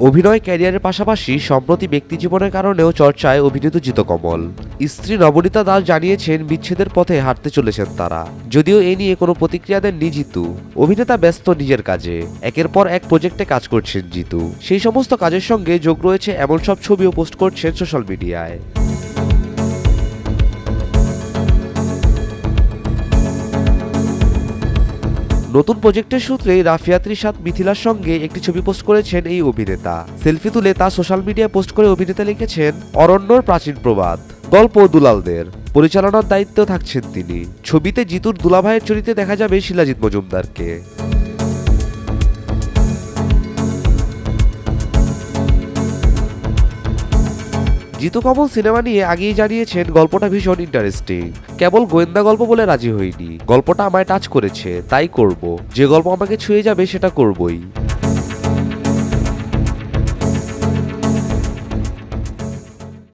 অভিনয় ক্যারিয়ারের পাশাপাশি সম্প্রতি ব্যক্তি জীবনের কারণেও চর্চায় অভিনীত জিত কমল স্ত্রী নবনীতা দাস জানিয়েছেন, বিচ্ছেদের পথে হাঁটতে চলেছেন তারা। যদিও এ নিয়ে কোনো প্রতিক্রিয়া দেননি জিতু। অভিনেতা ব্যস্ত নিজের কাজে। একের পর এক প্রজেক্টে কাজ করছেন জিতু। সেই সমস্ত কাজের সঙ্গে যোগ রয়েছে এমন সব ছবিও পোস্ট করছেন সোশ্যাল মিডিয়ায়। নতুন প্রজেক্টের সূত্রে রাফিয়া ত্রিশাদ মিথিলার সঙ্গে একটি ছবি পোস্ট করেছেন এই অভিনেতা। সেলফি তুলে তা সোশ্যাল মিডিয়ায় পোস্ট করে অভিনেতা লিখেছেন, অরণ্যর প্রাচীন প্রবাদ, গল্প দুলালদের, পরিচালনার দায়িত্ব থাকছেন তিনি। ছবিতে জিতুর দুলাভাইয়ের চরিত্রে দেখা যাবে শিলাজিৎ মজুমদারকে। জিতু কমল সিনেমা নিয়ে আগেই জানিয়েছেন, গল্পটা ভীষণ ইন্টারেস্টিং কেবল গোয়েন্দা গল্প বলে রাজি হইনি গল্পটা আমায় টাচ করেছে, তাই করব। যে গল্প আমাকে ছুঁয়ে যাবে সেটা করবই।